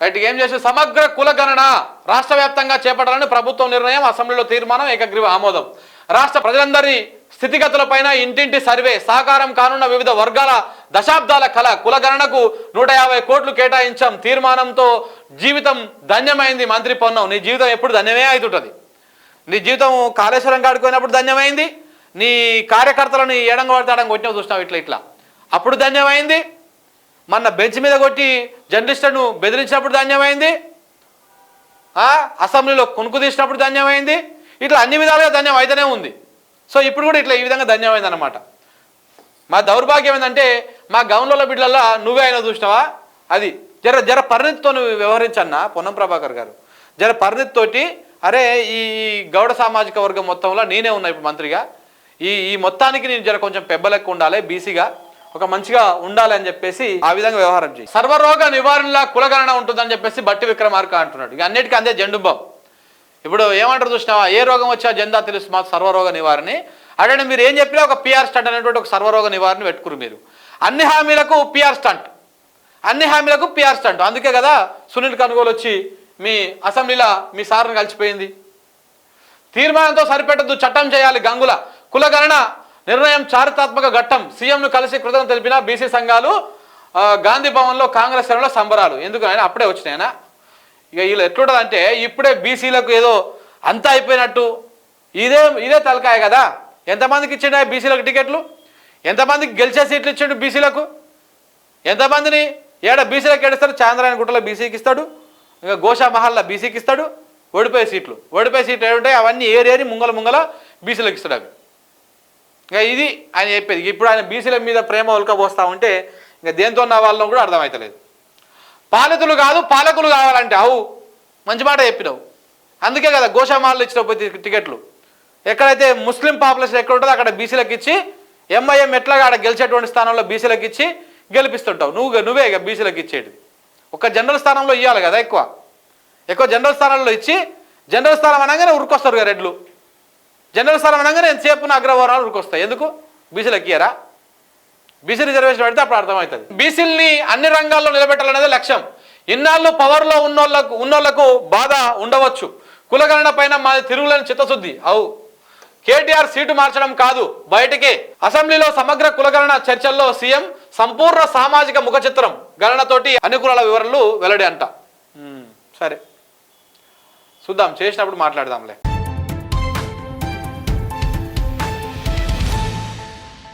Right ఏం చేసి సమగ్ర కుల గణన రాష్ట్ర వ్యాప్తంగా చేపట్టాలని ప్రభుత్వం నిర్ణయం అసెంబ్లీలో తీర్మానం ఏకగ్రీవ ఆమోదం. రాష్ట్ర ప్రజలందరి స్థితిగతులపైన ఇంటింటి సర్వే సహకారం కానున్న వివిధ వర్గాల దశాబ్దాల కళ కులగణనకు నూట యాభై కోట్లు కేటాయించాం తీర్మానంతో జీవితం ధన్యమైంది మంత్రి పొన్నం. నీ జీవితం ఎప్పుడు ధన్యమే అవుతుంటుంది నీ జీవితం కాళేశ్వరం కాడుకోయినప్పుడు ధన్యమైంది. నీ కార్యకర్తలను ఏడంగా పడతాడంగా కొట్టిన చూసినావు ఇట్లా ఇట్లా. అప్పుడు ధన్యమైంది. మన బెంచ్ మీద కొట్టి జర్నలిస్టులను బెదిరించినప్పుడు ధాన్యమైంది? అసెంబ్లీలో కొనుక్కు తీసినప్పుడు ధాన్యమైంది? ఇట్లా అన్ని విధాలుగా ధన్యం అయితేనే ఉంది. సో ఇప్పుడు కూడా ఇట్లా ఈ విధంగా ధన్యమైంది అనమాట మా దౌర్భాగ్యం ఏంటంటే మా గౌన్ల బిడ్డలల్లో నువ్వే అయినా చూసినావా? అది జర జర పరిణితితో నువ్వు వ్యవహరించన్నా పొన్నం ప్రభాకర్ గారు. జర పరిణితితోటి అరే ఈ ఈ గౌడ సామాజిక వర్గం మొత్తంలో నేనే ఉన్నా ఇప్పుడు మంత్రిగా. ఈ ఈ మొత్తానికి నేను జర కొంచెం పెబ్బలెక్క ఉండాలి బీసీగా. ఒక మంచిగా ఉండాలి అని చెప్పేసి ఆ విధంగా వ్యవహారం చేయి. సర్వరోగ నివారణలా కులగణన ఉంటుందని చెప్పేసి బట్టి విక్రమార్క అంటున్నాడు. ఇక అన్నిటికీ అందే జెండుబాం. ఇప్పుడు ఏమంటారు చూసినావా? ఏ రోగం వచ్చా జెండా తెలుసు మాకు సర్వరోగ నివారణ. అంటే మీరు ఏం చెప్పినా ఒక పిఆర్ స్టంట్ అనేటువంటి ఒక సర్వరోగ నివారణ పెట్టుకురు మీరు. అన్ని హామీలకు పిఆర్ స్టంట్ అన్ని హామీలకు పిఆర్ స్టంట్ అందుకే కదా సునీల్ కనుగోలు వచ్చి మీ అసెంబ్లీలో మీ సార్ని కలిసిపోయింది. తీర్మానంతో సరిపెట్టద్దు చట్టం చేయాలి గంగుల. కులగణన నిర్ణయం చారిత్రాత్మక ఘట్టం. సీఎంను కలిసి కృతజ్ఞత తెలిపిన బీసీ సంఘాలు గాంధీ భవన్లో కాంగ్రెస్ శ్రేణుల సంబరాలు. ఎందుకు ఆయన అప్పుడే వచ్చినాయన ఇక వీళ్ళు ఎట్లుంటుంది అంటే ఇప్పుడే బీసీలకు ఏదో అంతా అయిపోయినట్టు. ఇదే ఇదే తలకాయ కదా. ఎంతమందికి ఇచ్చిండు బీసీలకు టికెట్లు? ఎంతమందికి గెలిచే సీట్లు ఇచ్చిండు బీసీలకు? ఎంతమందిని ఏడ బీసీలకు ఏడుస్తాడు? చాంద్రాయణ గుట్టలో బీసీకి ఇస్తాడు. ఇంకా గోషా మహల్లా బీసీకి ఇస్తాడు. ఓడిపోయే సీట్లు. ఓడిపోయే సీట్లు ఏడుంటాయి? అవన్నీ ఏరేరి ముంగల ముంగల బీసీలకు ఇస్తాడు అవి. ఇంకా ఇది ఆయన చెప్పేది. ఇప్పుడు ఆయన బీసీల మీద ప్రేమ ఉల్కపోస్తా ఉంటే ఇంకా దేంతో ఉన్న వాళ్ళని కూడా అర్థమవుతలేదు పాలితులు కాదు పాలకులు కావాలంటే అవు. మంచి మాట చెప్పినావు. అందుకే కదా గోషామాలు ఇచ్చిన పోతే టికెట్లు. ఎక్కడైతే ముస్లిం పాపులేషన్ ఎక్కడ ఉంటుందో అక్కడ బీసీలకు ఇచ్చి ఎంఐఎం ఎట్లాగా ఆడ గెలిచేటువంటి స్థానంలో బీసీలకు ఇచ్చి గెలిపిస్తుంటావు. నువ్వు నువ్వే ఇక బీసీలకు ఇచ్చేది. ఒక జనరల్ స్థానంలో ఇవ్వాలి కదా ఎక్కువ. ఎక్కువ జనరల్ స్థానంలో ఇచ్చి జనరల్ స్థానం అనగానే ఉరికొస్తారు కదా రెడ్లు. జనరల్ స్థానం అనగానే సేపున అగ్రవరాలు ఉరికొస్తాయి ఎందుకు? బీసీలు ఇయ్యరా బీసీ రిజర్వేషన్ పెడితే అప్పుడు అర్థమవుతుంది. బీసీలని అన్ని రంగాల్లో నిలబెట్టాలనేది లక్ష్యం. ఇన్నాళ్ళు పవర్లో ఉన్నోళ్ళకు ఉన్నోళ్ళకు బాధ ఉండవచ్చు. కులగణన పైన మాది తిరుగులేని చిత్తశుద్ధి. అవు. కేటీఆర్ సీటు మార్చడం కాదు. బయటికి. అసెంబ్లీలో సమగ్ర కులగణన చర్చల్లో సీఎం సంపూర్ణ సామాజిక ముఖ చిత్రం గణనతోటి అనుకూల వివరాలు వెల్లడి అంట. సరే. చూద్దాం. చేసినప్పుడు మాట్లాడదాంలే.